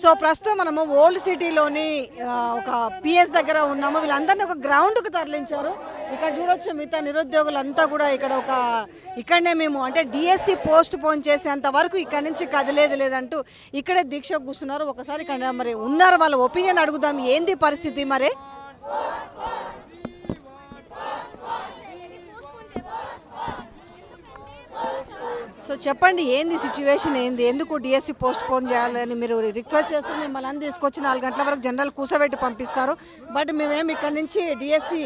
So ప్రస్తుతం మనము old సిటీలోని ఒక పిఎస్ దగ్గర ఉన్నాము. వీళ్ళందరినీ ఒక గ్రౌండ్కి తరలించారు. ఇక్కడ చూడొచ్చు మిగతా నిరుద్యోగులంతా కూడా ఇక్కడ ఒక ఇక్కడనే మేము అంటే డిఎస్సి పోస్ట్ పోన్ చేసేంత వరకు ఇక్కడ నుంచి కదిలేదు లేదంటూ ఇక్కడే దీక్ష కూర్చున్నారు. ఒకసారి ఇక్కడ మరి ఉన్నారు వాళ్ళ ఒపీనియన్ అడుగుదాం. ఏంది పరిస్థితి మరి? సో చెప్పండి ఏంది సిచ్యువేషన్ ఏంది? ఎందుకు డిఎస్సి పోస్ట్ పోన్ చేయాలని మీరు రిక్వెస్ట్ చేస్తూ మిమ్మల్ని అందరూ తీసుకొచ్చి నాలుగు గంటల వరకు జనరల్ కూసబెట్టి పంపిస్తారు. బట్ మేమేమి ఇక్కడ నుంచి డిఎస్సి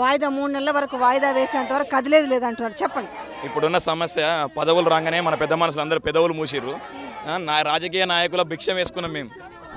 వాయిదా మూడు నెలల వరకు వాయిదా వేసేంత వరకు కదిలేదు లేదంటున్నారు. చెప్పండి. ఇప్పుడున్న సమస్య పదవులు రాగానే మన పెద్ద మనుషులు అందరూ పెదవులు మూసిర్రు. నా రాజకీయ నాయకుల భిక్షం వేసుకున్నాం మేము.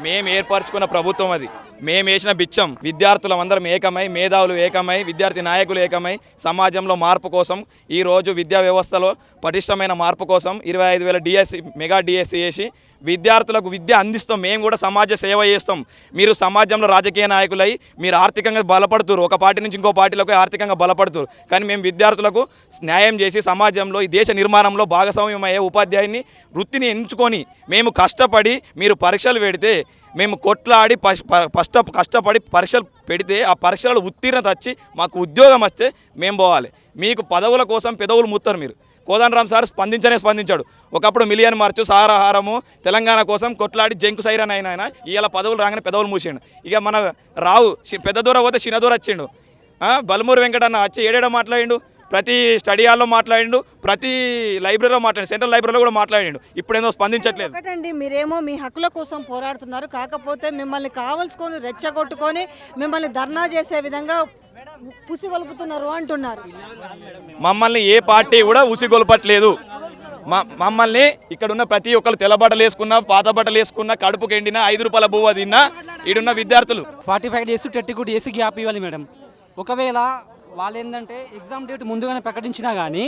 మేము ఏర్పరచుకున్న ప్రభుత్వం అది. మేము వేసిన బిచ్చం. విద్యార్థులం అందరం ఏకమై మేధావులు ఏకమై విద్యార్థి నాయకులు ఏకమై సమాజంలో మార్పు కోసం ఈరోజు విద్యా వ్యవస్థలో పటిష్టమైన మార్పు కోసం ఇరవై ఐదు వేల డిఎస్సి మెగా డిఎస్సి వేసి విద్యార్థులకు విద్య అందిస్తాం. మేము కూడా సమాజ సేవ చేస్తాం. మీరు సమాజంలో రాజకీయ నాయకులై మీరు ఆర్థికంగా బలపడుతురు. ఒక పార్టీ నుంచి ఇంకో పార్టీలకు ఆర్థికంగా బలపడుతురు. కానీ మేము విద్యార్థులకు న్యాయం చేసి సమాజంలో ఈ దేశ నిర్మాణంలో భాగస్వామ్యం అయ్యే ఉపాధ్యాయుని వృత్తిని ఎంచుకొని మేము కష్టపడి మీరు పరీక్షలు పెడితే మేము కొట్లాడి పశ్- ప- కష్ట కష్టపడి పరీక్షలు పెడితే ఆ పరీక్షలు ఉత్తీర్ణత వచ్చి మాకు ఉద్యోగం వస్తే మేము పోవాలి. మీకు పదవుల కోసం పెదవులు ముత్తారు మీరు. కోదండరామ్ సార్ స్పందించనే స్పందించాడు. ఒకప్పుడు మిలియన్ మార్చు సారాహారము తెలంగాణ కోసం కొట్లాడి జంకు సైరన్ అయిన ఆయన ఇవాళ పదవులు రాగానే పెదవులు మూసిండు. ఇక మన రావు పెద్ద దూర పోతే చిన్న దూర వచ్చిండు. ఆ, బలమూరు వెంకటన్న వచ్చి ఏడేడో మాట్లాడిండు. ప్రతి స్టడీ హాల్లో మాట్లాడిండు ప్రతి లైబ్రరీలో మాట్లాడిండు సెంట్రల్ లైబ్రరీలో కూడా మాట్లాడిండు. ఇప్పుడు ఏదో స్పందించట్లేదు ఒకటండి మీరేమో మీ హక్కుల కోసం పోరాడుతున్నారు. కాకపోతే మిమ్మల్ని కావలసుకొని రెచ్చగొట్టుకొని మిమ్మల్ని ధర్నా చేసే విధంగా పుసిగొలుపుతున్నారు అంటున్నారు. మమ్మల్ని ఏ పార్టీ కూడా ఉసిగొల్పట్లేదు. మ- మమ్మల్ని ఇక్కడ ఉన్న ప్రతి ఒక్కరు తెల్ల బట్టలు వేసుకున్నా పాత బట్టలు వేసుకున్నా కడుపుకి ఎండినా ఐదు రూపాయల బువ్వ తిన్నా ఈడున్న విద్యార్థులు. Forty five days thirty two days gap ఇవ్వాలి మేడం. ఒకవేళ వాళ్ళు ఏంటంటే ఎగ్జామ్ డేట్ ముందుగానే ప్రకటించినా కానీ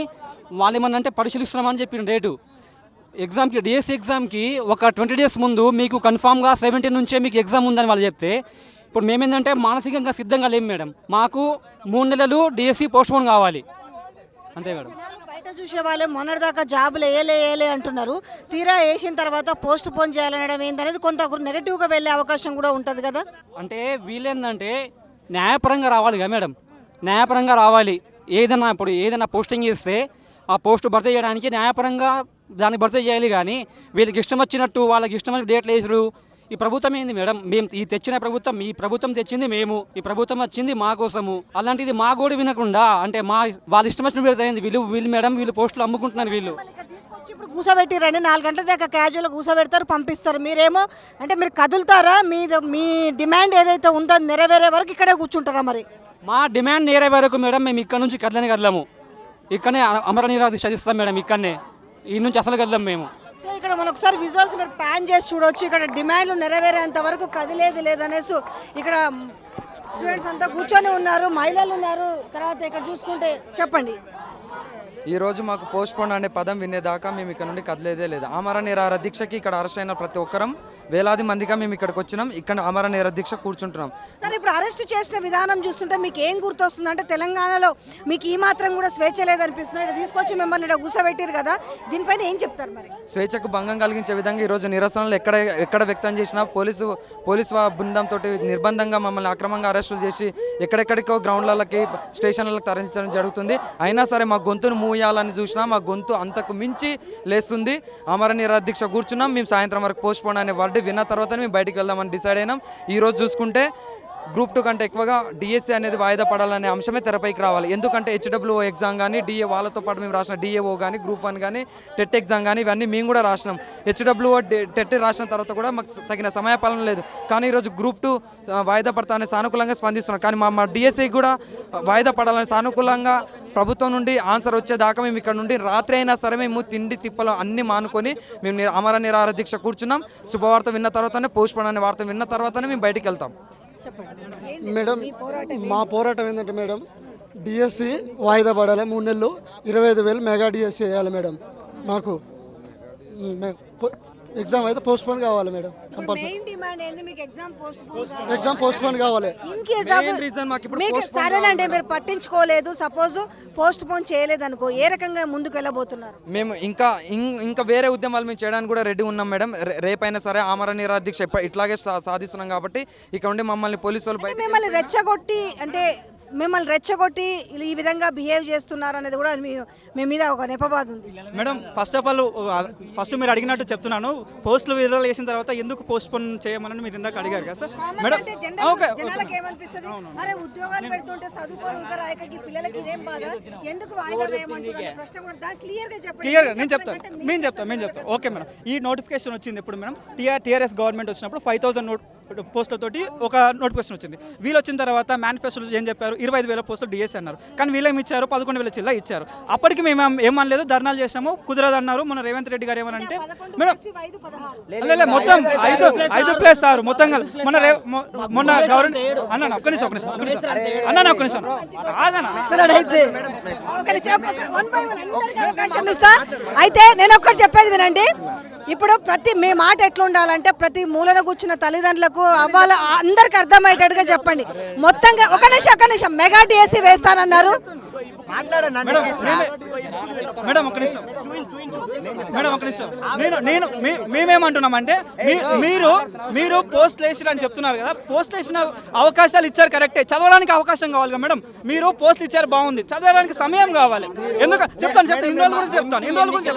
వాళ్ళు ఏమన్నంటే పరిశీలిస్తున్నామని చెప్పిన డేటు ఎగ్జామ్కి డిఎస్సి ఎగ్జామ్కి ఒక ట్వంటీ డేస్ ముందు మీకు కన్ఫామ్గా సెవెంటీన్ నుంచే మీకు ఎగ్జామ్ ఉందని వాళ్ళు చెప్తే ఇప్పుడు మేమేంటంటే మానసికంగా సిద్ధంగా లేము మేడం. మాకు మూడు నెలలు డిఎస్సి పోస్ట్పోన్ కావాలి. అంతే మేడం. బయట చూసే వాళ్ళే మొన్నటిదాకా జాబులు వేయలే వేయలే అంటున్నారు. తీరా వేసిన తర్వాత పోస్ట్ పోన్ చేయాలనడం ఏందనేది కొంత నెగటివ్గా వెళ్ళే అవకాశం కూడా ఉంటుంది కదా? అంటే వీళ్ళేందంటే న్యాయపరంగా రావాలి కదా మేడం. న్యాయపరంగా రావాలి. ఏదైనా ఇప్పుడు ఏదైనా పోస్టింగ్ ఇస్తే ఆ పోస్ట్ భర్తీ చేయడానికి న్యాయపరంగా దాన్ని భర్తీ చేయాలి కానీ వీళ్ళకి ఇష్టం వచ్చినట్టు వాళ్ళకి ఇష్టం వచ్చిన డేట్లు వేసారు ఈ ప్రభుత్వం ఏంది మేడం? మేము ఈ తెచ్చిన ప్రభుత్వం ఈ ప్రభుత్వం తెచ్చింది మేము. ఈ ప్రభుత్వం వచ్చింది మా కోసము. అలాంటిది మా గోడు వినకుండా అంటే మా వాళ్ళ ఇష్టం వచ్చిన పెడితే వీళ్ళు వీళ్ళు మేడం వీళ్ళు పోస్టులు అమ్ముకుంటున్నారు వీళ్ళు. ఇప్పుడు కూసబెట్టిరండి. నాలుగు గంటల దాకా క్యాజువల్ కూసబెడతారు పంపిస్తారు. మీరేమో అంటే మీరు కదులుతారా? మీ మీ డిమాండ్ ఏదైతే ఉందో నెరవేరే వరకు ఇక్కడే కూర్చుంటారా మరి? మా డిమాండ్ నేరే వరకు మేడం మేము ఇక్కడ నుంచి కదలని కదలము. ఇక్కడనే అమర నిరాధి చదిస్తాం మేడం ఇక్కడనే. ఈ నుంచి అసలు కదలం మేము. సో ఇక్కడ మనం ఒకసారి విజువల్స్ మీరు ప్యాన్ చేసి చూడొచ్చు. ఇక్కడ డిమాండ్లు నెరవేరేంత వరకు కదిలేదు లేదనేసి ఇక్కడ స్టూడెంట్స్ అంతా కూర్చొని ఉన్నారు మహిళలు ఉన్నారు. తర్వాత ఇక్కడ చూసుకుంటే చెప్పండి. ఈ రోజు మాకు పోస్ట్ పోన్ అనే పదం వినేదాకా మేము ఇక్కడ నుండి కదిలేదే లేదు. ఆమర నిరాహార దీక్షకి ఇక్కడ అరెస్ట్ అయిన ప్రతి ఒక్కరం వేలాది మందిగా మేము ఇక్కడికి వచ్చినాం. ఇక్కడ ఆమర నిరాహార దీక్ష కూర్చుంటున్నాం. సరే ఇప్పుడు అరెస్ట్ చేసిన విధానం చూస్తుంటే మీకు ఏం గుర్తొస్తుంది? అంటే తెలంగాణలో మీకు ఈ మాత్రం కూడా స్వేచ్ఛ లేదనిపిస్తుంది. ఇక్కడ తీసుకొచ్చి మిమ్మల్ని ఇక్కడ కూర్చోబెట్టారు కదా. దీనిపైన ఏం చెప్తారు మరి? స్వేచ్ఛకు భంగం కలిగించే విధంగా ఈరోజు నిరసనలు ఎక్కడ ఎక్కడ వ్యక్తం చేసినా పోలీసు పోలీసు బృందంతో నిర్బంధంగా మమ్మల్ని అక్రమంగా అరెస్టులు చేసి ఎక్కడెక్కడికో గ్రౌండ్లకి స్టేషన్లకు తరలించడం జరుగుతుంది. అయినా సరే మా గొంతును మూయాలని చూసినా మా గొంతు అంతకు మించి లేస్తుంది. అమర నిరాహార దీక్ష కూర్చున్నాం. మేము సాయంత్రం వరకు పోస్ట్ పోన్ అనే వర్డ్ విన్న తర్వాత మేము బయటికి వెళ్దామని డిసైడ్ అయినాం. ఈ రోజు చూసుకుంటే గ్రూప్ టూ కంటే ఎక్కువగా డిఎస్సి అనేది వాయిదా పడాలనే అంశమే తెరపైకి రావాలి. ఎందుకంటే హెచ్డబ్ల్యూఓ ఎగ్జామ్ కానీ డిఏ వాళ్ళతో పాటు మేము రాసిన డిఏఓ కానీ గ్రూప్ వన్ కానీ టెట్ ఎగ్జామ్ కానీ ఇవన్నీ మేము కూడా రాసినాం. హెచ్డబ్ల్యూఓ టెట్ రాసిన తర్వాత కూడా మాకు తగిన సమయపాలన లేదు. కానీ ఈరోజు గ్రూప్ టూ వాయిదా పడతానే సానుకూలంగా స్పందిస్తున్నాం. కానీ మా మా డిఎస్సి కూడా వాయిదా పడాలని సానుకూలంగా ప్రభుత్వం నుండి ఆన్సర్ వచ్చేదాకా మేము ఇక్కడ నుండి రాత్రి అయినా సరే మేము తిండి తిప్పలు అన్నీ మానుకొని మేము అమర నిరాహార దీక్ష కూర్చున్నాం. శుభవార్త విన్న తర్వాతనే పోస్ట్ అనే వార్త విన్న తర్వాతనే మేము బయటికి వెళ్తాం. మేడం మా పోరాటం ఏంటంటే మేడం డిఎస్సి వాయిదా పడాలి. మూడు నెలలు ఇరవై ఐదు వేలు మెగా డిఎస్సి వేయాలి మేడం మాకు. ఎగ్జామ్ అయితే పోస్ట్ పోన్ కావాలి మేడం కంపల్సరీ మెయిన్ డిమాండ్ ఏంది? మీకు exam post exam postpone కావాలి. ఇన్ కేస్ Main reason మాకు ఇప్పుడు మీకు postpone సరేనండి మీరు పట్టించుకోలేదు. సపోజ్ పోస్ట్ పోన్ చేయలేదు అనుకో ఏ రకంగా ముందుకు వెళ్ళబోతున్నారు మేము ఇంకా ఇంకా వేరే ఉద్యమాలు మేము చేయడానికి కూడా రెడీ ఉన్నాం మేడం. రేపైనా సరే ఆమరణ నిరాదీక్ష ఎప్ప- ఇట్లాగే సాధిస్తున్నాం కాబట్టి ఇక్కడ ఉండి మమ్మల్ని పోలీసు వాళ్ళు మిమ్మల్ని రెచ్చగొట్టి అంటే మిమ్మల్ని రెచ్చగొట్టి ఈ విధంగా బిహేవ్ చేస్తున్నారు అనేది కూడా మీ మీ మీద ఒక నెపబాధ ఉంది. Madam first of all first మీరు అడిగినట్టు చెప్తున్నాను. పోస్టులు విడుదల చేసిన తర్వాత ఎందుకు పోస్ట్ పోన్ చేయమని మీరు ఇందాక అడిగారు కదా సార్? మేడం ఓకే జనాలకు ఏమనిపిస్తుంది? అరే ఉద్యోగాలు పెడుతుంటే చదువుకోరు రాయక పిల్లలకి ఇదేం బాధ? ఎందుకు వాయిదా వేయమంటున్నారు ప్రశ్న కూడా దాని క్లియర్గా చెప్పండి. క్లియర్ నేను చెప్తాను. మేము చెప్తాం మేము చెప్తాం ఓకే మేడం. ఈ నోటిఫికేషన్ వచ్చింది ఎప్పుడు మేడం? టీఆర్ టీఆర్ఎస్ గవర్నమెంట్ వచ్చినప్పుడు ఫైవ్ థౌసండ్ నోట్ పోస్టులతోటి ఒక నోటిఫికేషన్ వచ్చింది. వీళ్ళు వచ్చిన తర్వాత మేనిఫెస్టోలో ఏం చెప్పారు? ఇరవై ఐదు వేల పోస్టులు డిఎస్ అన్నారు. కానీ వీళ్ళు ఏమి ఇచ్చారు? పదకొండు వేల చిల్ల ఇచ్చారు. అప్పటికి మేము ఏమనలేదు ధర్నాలు చేసాము కుదరదు అన్నారు మన రేవంత్ రెడ్డి గారు ఏమనంటే మేడం మొత్తం ఐదు ఐదు ప్లేస్ సార్ మొత్తం. మొన్న రే- మొన్న గవర్నమెంట్ అన్న ఒక్క నిమిషం ఒక్క నిమిషం ఒక్క నిమిషం. అన్న ఒక్క నిమిషం. అయితే నేను ఒక్కటి చెప్పేది వినండి. ఇప్పుడు ప్రతి మీ మాట ఎట్లా ఉండాలంటే ప్రతి మూలన కూర్చున్న తల్లిదండ్రులకు అవ్వాల అందరికి అర్థమయ్యేటట్టుగా చెప్పండి. మొత్తంగా ఒక నిమిషం ఒక నిమిషం. Mega DSC వేస్తానన్నారు. మేడం ఒక నిమిషం. మేడం ఒక నిమిషం. నేను నేను మీ- మేమేమంటున్నామంటే మీరు మీరు పోస్ట్ వేసిరు అని చెప్తున్నారు కదా పోస్ట్ వేసిన అవకాశాలు ఇచ్చారు కరెక్టే. చదవడానికి అవకాశం కావాలి కదా మేడం. మీరు పోస్ట్ ఇచ్చారు బాగుంది. చదవడానికి సమయం కావాలి. ఎందుకు? చెప్తాను చెప్తాను. ఇన్ని రోజుల గురించి చెప్తాను. ఇన్ని రోజుల గురించి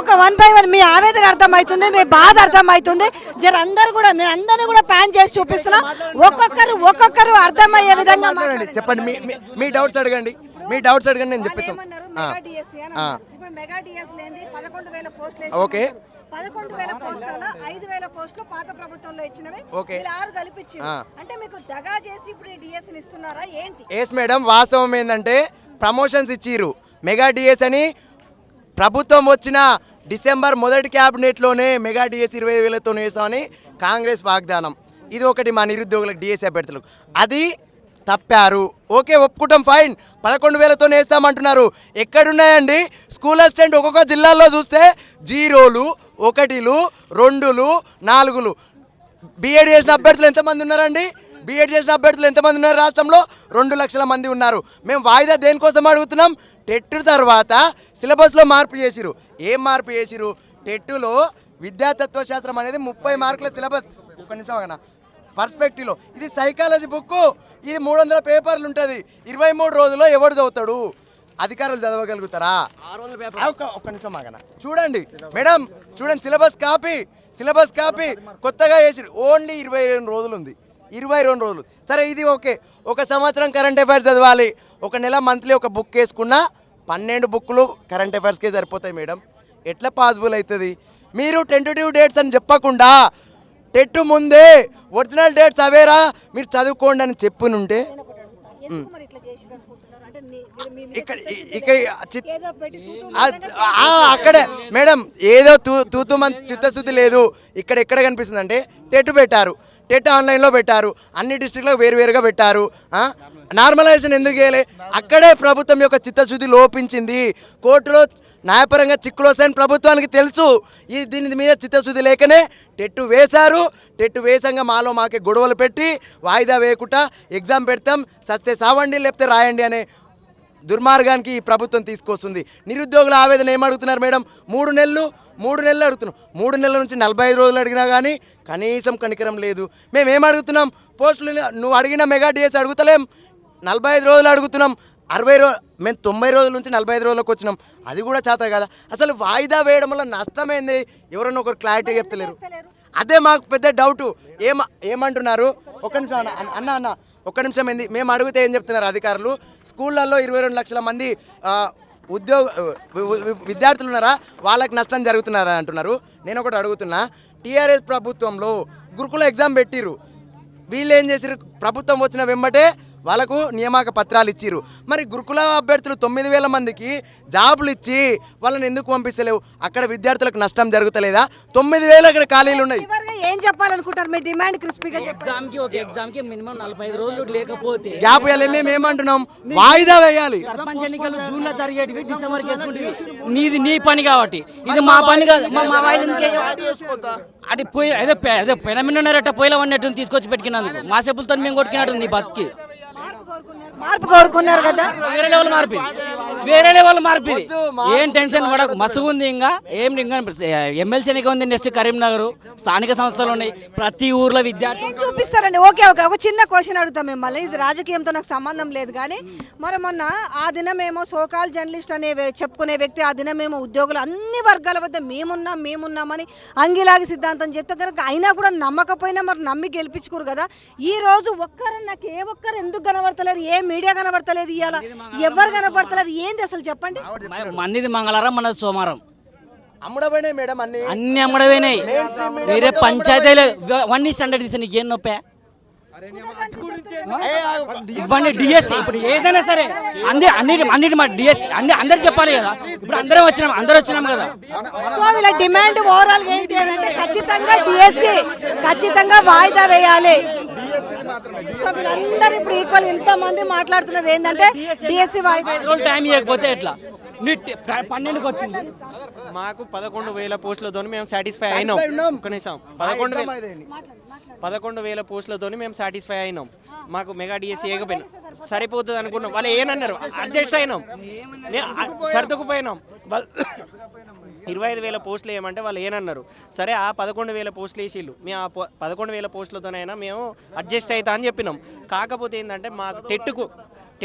ఒక వన్ బై వన్ మీ ఆవేదన అర్థమవుతుంది మీ బాధ అర్థమవుతుంది. జర అందరు కూడా నేను అందరిని కూడా ప్యాన్ చేసి చూపిస్తున్నా. ఒక్కొక్కరు ఒక్కొక్కరు అర్థమయ్యే విధంగా మాట్లాడండి చెప్పండి మీ డౌట్స్ అడగండి. మీ డౌట్స్ అడగండి నేను పోస్టులు ఓకే. పదకొండు వేల పోస్టులలో ఐదు వేల పోస్టులు పాత ప్రభుత్వంలో ఇచ్చినవి. ఓకే. వీళ్ళు ఆరు కలిపించి ఆ. అంటే మీకు దగా చేసి ఇప్పుడు ఈ డిఎస్ ఇస్తున్నారా? ఏంటి? ఎస్ మేడం వాస్తవం ఏంటంటే ప్రమోషన్స్ ఇచ్చిర్రు. మెగా డిఎస్ అని ప్రభుత్వం వచ్చిన డిసెంబర్ మొదటి క్యాబినెట్లోనే మెగా డిఎస్ ఇరవై వేలతో వేసామని కాంగ్రెస్ వాగ్దానం. ఇది ఒకటి మా నిరుద్యోగులకు డిఎస్ అభ్యర్థులకు. అది తప్పారు. ఓకే ఒప్పుకుంటాం ఫైన్. పదకొండు వేలతో వేస్తామంటున్నారు ఎక్కడున్నాయండి? స్కూల్ అసిస్టెంట్ ఒక్కొక్క జిల్లాలో చూస్తే జీరోలు ఒకటిలు రెండులు నాలుగులు. బీఎడ్ చేసిన అభ్యర్థులు ఎంతమంది ఉన్నారండి? బీఎడ్ చేసిన అభ్యర్థులు ఎంతమంది ఉన్నారు రాష్ట్రంలో? రెండు లక్షల మంది ఉన్నారు. మేము వాయిదా దేనికోసం అడుగుతున్నాం? టెట్ తర్వాత సిలబస్లో మార్పు చేసిరు ఏం మార్పు చేసిరు టెట్టులో విద్యాతత్వశాస్త్రం అనేది ముప్పై మార్కుల సిలబస్. ఒక నిమిషం అన్న పర్స్పెక్టివ్లో. ఇది సైకాలజీ బుక్ ఇది మూడు వందల పేపర్లు ఉంటుంది. ఇరవై మూడు రోజుల్లో ఎవడు చదువుతాడు? అధికారులు చదవగలుగుతారా? ఒక్క నిమిషం ఆగన? చూడండి. మేడం చూడండి సిలబస్ కాపీ సిలబస్ కాపీ కొత్తగా వేసి ఓన్లీ ఇరవై రెండు రోజులు ఉంది ఇరవై రెండు రోజులు. సరే ఇది ఓకే. ఒక సంవత్సరం కరెంట్ అఫైర్స్ చదవాలి. ఒక నెల మంత్లీ ఒక బుక్ వేసుకున్నా పన్నెండు బుక్లు కరెంట్ అఫైర్స్కే సరిపోతాయి మేడం. ఎట్లా పాసిబుల్ అవుతుంది? మీరు టెంటేటివ్ డేట్స్ అని చెప్పకుండా టెట్ ముందే ఒరిజినల్ డేట్స్ అవేరా మీరు చదువుకోండి అని చెప్పునుంటే. ఇక్కడ ఇక్కడ అక్కడే. మేడం ఏదో తూ తూతు మన చిత్తశుద్ధి లేదు. ఇక్కడ ఎక్కడ కనిపిస్తుంది అంటే టెట్ పెట్టారు. టెట్ ఆన్లైన్లో పెట్టారు. అన్ని డిస్ట్రిక్ట్లో వేరువేరుగా పెట్టారు. నార్మలైజేషన్ ఎందుకు చేయలే? అక్కడే ప్రభుత్వం యొక్క చిత్తశుద్ధి లోపించింది. కోర్టులో న్యాయపరంగా చిక్కులు ప్రభుత్వానికి తెలుసు. ఈ దీని మీద చిత్తశుద్ధి లేకనే టెట్టు వేశారు. టెట్టు వేసంగా మాలో మాకే గొడవలు పెట్టి వాయిదా వేయకుండా ఎగ్జామ్ పెడతాం. సస్తే సావండి లేకపోతే రాయండి అనే దుర్మార్గానికి ఈ ప్రభుత్వం తీసుకొస్తుంది. నిరుద్యోగుల ఆవేదన ఏం అడుగుతున్నారు మేడం? మూడు నెలలు మూడు నెలలు అడుగుతున్నాం. మూడు నెలల నుంచి నలభై ఐదు రోజులు అడిగినా కానీ కనీసం కనికరం లేదు. మేము ఏమడుగుతున్నాం అడుగుతున్నాం పోస్టులు నువ్వు అడిగిన మెగా డిఎస్ అడుగుతలేం. నలభై ఐదు రోజులు అడుగుతున్నాం. అరవై రో మేము తొంభై రోజుల నుంచి నలభై ఐదు రోజులకు వచ్చినాం. అది కూడా చేత కదా అసలు వాయిదా వేయడం వల్ల నష్టమైంది? ఎవరన్నా ఒకరు క్లారిటీ చెప్తలేరు. అదే మాకు పెద్ద డౌట్. ఏమ ఏమంటున్నారు? ఒక నిమిషం అన్న అన్న- అన్న ఒక్క నిమిషం ఏంది? మేము అడిగితే ఏం చెప్తున్నారు అధికారులు? స్కూళ్ళల్లో ఇరవై రెండు లక్షల మంది ఉద్యోగ విద్యార్థులు ఉన్నారా? వాళ్ళకి నష్టం జరుగుతున్నారా అంటున్నారు. నేను ఒకటి అడుగుతున్నా. టీఆర్ఎస్ ప్రభుత్వంలో గురుకుల ఎగ్జామ్ పెట్టిర్రు. వీళ్ళు ఏం చేసారు ప్రభుత్వం వచ్చిన వెంబటే వాళ్ళకు నియామక పత్రాలు ఇచ్చిర్రు. మరి గురుకుల అభ్యర్థులు తొమ్మిది వేల మందికి జాబులు ఇచ్చి వాళ్ళని ఎందుకు పంపిస్తలేవు? అక్కడ విద్యార్థులకు నష్టం జరుగుతలేదా? తొమ్మిది వేలు అక్కడ ఖాళీలు ఉన్నాయి. ఏం చెప్పాలనుకుంటారు? మీ డిమాండ్ క్రిస్పీగా చెప్పండి. ఎగ్జామ్కి ఒక ఎగ్జామ్కి మినిమం నలభై ఐదు రోజులు లేకపోతే గ్యాప్ ఇవ్వాలి మేము ఏమంటున్నాం? వాయిదా వేయాలి. సర్పంచ్ ఎన్నికలు జూన్లో జరిగేటివి డిసెంబర్ చేసుకుంటే నీది నీ పని కాబట్టి. ఇది మా పని కాదు. మా వాయిదా? అది పోయి అదే పె- అదే పెనమిన్నరట అన్నట్టు తీసుకొచ్చి పెట్టుకున్నందుకు మా చెప్పులతో మేము కొట్టుకున్నట్టు నీ బతికి. మార్పు కోరుకున్నారు కదా? వేరే లెవెల్ మార్పి వేరే లెవెల్ మార్పి ఏం టెన్షన్ పడకు. మస్తుగా ఉంది ఇంకా. ఏం ఇంకా ఎమ్మెల్సీ ఎన్నిక ఉంది నెక్స్ట్ కరీంనగర్. స్థానిక సంస్థలు ఉన్నాయి. ప్రతి ఊర్లో విద్యార్థులు చూపిస్తారండి? Okay okay. ఒక చిన్న క్వశ్చన్ అడుగుతాం మిమ్మల్ని. ఇది రాజకీయంతో నాకు సంబంధం లేదు కానీ మరి మొన్న ఆ దినమేమో సోకాల్ జర్నలిస్ట్ అనే చెప్పుకునే వ్యక్తి ఆ దినమేమో ఉద్యోగులు అన్ని వర్గాల వద్ద మేమున్నాం మేమున్నామని అంగిలాగి సిద్ధాంతం చెప్తే కనుక అయినా కూడా నమ్మకపోయినా మరి నమ్మి గెలిపించుకోరు కదా. ఈ రోజు ఒక్కరు నాకు ఏ ఒక్కరు ఎందుకు కనబడతలేదు ఏ మీడియా కనబడతలేదు ఇవాళ ఎవరు కనబడతలేదు. ఏంది అసలు చెప్పండి? మందిది మంగళవారం మన సోమవారం. అమ్ముడబడినాయి మేడం అన్ని. అన్ని వేరే పంచాయతీలు వన్ స్టాండర్డ్ తీసా నీకేం నొప్పే? ఇవ్వండి డిఎస్ ఇప్పుడు ఏదైనా సరే అన్ని అన్నిటి అన్నిటి మా డిఎస్ అన్ని అందరు చెప్పాలి కదా. ఇప్పుడు అందరం వచ్చినాం అందరు వచ్చినాం కదా. సో వీళ్ళ డిమాండ్ ఓవరాల్ ఏంటి అని అంటే ఖచ్చితంగా డిఎస్సి ఖచ్చితంగా వాయిదా వేయాలి. సో వీళ్ళందరూ ఇప్పుడు ఈక్వల్ ఇంత మంది మాట్లాడుతున్నది ఏంటంటే డిఎస్సి వాయిదా. రోజులు టైం ఇవ్వకపోతే ఎట్లా? నీట్ పన్నెండుకి వచ్చింది. మాకు పదకొండు వేల పోస్టులతో మేము సాటిస్ఫై అయినాం. నిమిషం. పదకొండు వేల పదకొండు వేల పోస్టులతో మేము సాటిస్ఫై అయినాం. మాకు మెగా డిఎస్సీ ఏకపోయినాం సరిపోతుంది. అనుకున్నాం. వాళ్ళు ఏమన్నారు? అడ్జస్ట్ అయినాం. సర్దుకుపోయినాం. వాళ్ళు ఇరవై ఐదు వేల పోస్టులు ఏమంటే వాళ్ళు ఏనన్నారు. సరే ఆ పదకొండు వేల పోస్టులు వేసిళ్ళు. మేము ఆ ప- పదకొండు వేల పోస్టులతోనైనా మేము అడ్జస్ట్ అవుతా అని చెప్పినాం. కాకపోతే ఏంటంటే మాకు టెట్టుకు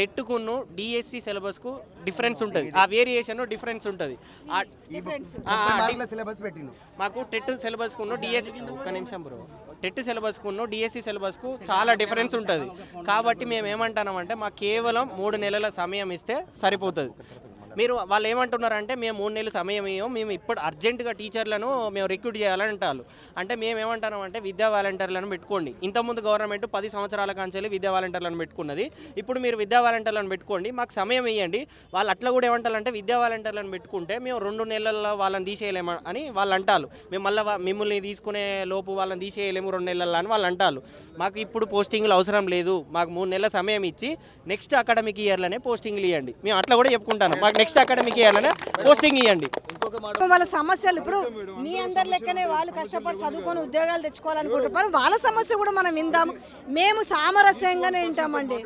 టెట్టుకును డిఎస్సి సిలబస్కు డిఫరెన్స్ ఉంటుంది. ఆ వేరియేషన్ డిఫరెన్స్ ఉంటుంది. మాకు టెట్ సిలబస్కును డిఎస్సి ఒక్క నిమిషం బ్రో. టెట్ సిలబస్కును డిఎస్సి సిలబస్కు చాలా డిఫరెన్స్ ఉంటుంది. కాబట్టి మేము ఏమంటున్నామంటే మాకు కేవలం మూడు నెలల సమయం ఇస్తే సరిపోతుంది. మీరు వాళ్ళు ఏమంటున్నారంటే మేము మూడు నెలలు సమయం ఇవ్వం మేము ఇప్పుడు అర్జెంటుగా టీచర్లను మేము రిక్రూట్ చేయాలని అంటారు. అంటే మేము ఏమంటున్నామంటే విద్యా వాలంటీర్లను పెట్టుకోండి. ఇంతకుముందు గవర్నమెంట్ పది సంవత్సరాల కాంచెల్లి విద్యా వాలంటీర్లను పెట్టుకున్నది. ఇప్పుడు మీరు విద్యా వాలంటీర్లను పెట్టుకోండి మాకు సమయం ఇవ్వండి వాళ్ళు అట్లా కూడా ఏమంటారంటే విద్యా వాలంటీర్లను పెట్టుకుంటే మేము రెండు నెలల్లో వాళ్ళని తీసేయలేము అని వాళ్ళు అంటారు. మేము మళ్ళీ మిమ్మల్ని తీసుకునే లోపు వాళ్ళని తీసేయలేము రెండు నెలల్లో అని వాళ్ళు అంటారు. మాకు ఇప్పుడు పోస్టింగ్లు అవసరం లేదు. మాకు మూడు నెలల సమయం ఇచ్చి నెక్స్ట్ అకాడమిక్ ఇయర్లోనే పోస్టింగ్లు ఇవ్వండి మేము అట్లా కూడా చెప్పుకుంటాను. మాకు నెక్స్ట్ అకాడమిక్ ఇయర్లోనే పోస్టింగ్ ఇవ్వండి వాళ్ళ సమస్యలు ఇప్పుడు మీ అందరి లెక్కనే వాళ్ళు కష్టపడి చదువుకొని ఉద్యోగాలు తెచ్చుకోవాలనుకుంటున్నారు. వాళ్ళ సమస్య కూడా మనం విందాము. మేము సామరస్యంగానే వింటామండి